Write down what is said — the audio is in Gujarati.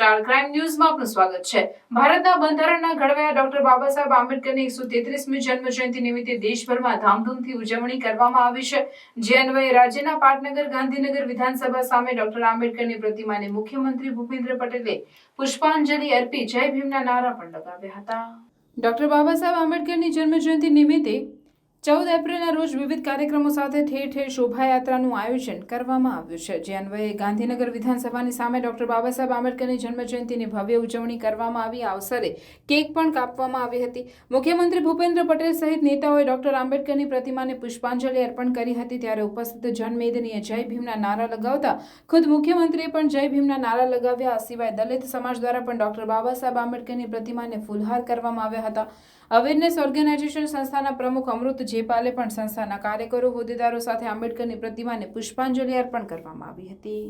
સ્ટાર ક્રાઇમ ન્યૂઝમાં આપનું સ્વાગત છે. ભારતના બંધારણના ઘડવૈયા ડોક્ટર બાબા સાહેબ આંબેડકરની એકસો તેત્રીસમી જન્મ જયંતિ નિમિત્તે દેશભરમાં ધામધૂમથી ઉજવણી કરવામાં આવી છે. જે અન્વયે રાજ્યના પાટનગર, ગાંધીનગર વિધાનસભા સામે ડોક્ટર આંબેડકરની પ્રતિમાને મુખ્યમંત્રી ભૂપેન્દ્ર પટેલે પુષ્પાંજલિ અર્પી જય ભીમના નારા પણ લગાવ્યા હતા. ડોક્ટર બાબા સાહેબ આંબેડકરની જન્મ જયંતિ નિમિત્તે ચૌદ એપ્રિલના રોજ વિવિધ કાર્યક્રમો સાથે ઠેર ઠેર શોભાયાત્રાનું આયોજન કરવામાં આવ્યું છે. જે અન્વયે ગાંધીનગર વિધાનસભાની સામે ડોક્ટર બાબાસાહેબ આંબેડકરની જન્મજયંતિની ભવ્ય ઉજવણી કરવામાં આવી. અવસરે કેક પણ કાપવામાં આવી હતી. મુખ્યમંત્રી ભૂપેન્દ્ર પટેલ સહિત નેતાઓએ ડોક્ટર આંબેડકરની પ્રતિમાને પુષ્પાંજલિ અર્પણ કરી હતી. ત્યારે ઉપસ્થિત જનમેદનીએ જય ભીમના નારા લગાવતા ખુદ મુખ્યમંત્રીએ પણ જય ભીમના નારા લગાવ્યા. સિવાય દલિત સમાજ દ્વારા પણ ડોક્ટર બાબાસાહેબ આંબેડકરની પ્રતિમાને ફૂલહાર કરવામાં આવ્યા હતા. અવેરનેસ ઓર્ગેનાઇઝેશન સંસ્થાના પ્રમુખ અમૃત જેપાલે પણ સંસ્થાના કાર્યકરો હોદ્દેદારો સાથે આંબેડકરની પ્રતિમાને પુષ્પાંજલિ અર્પણ કરવામાં આવી હતી.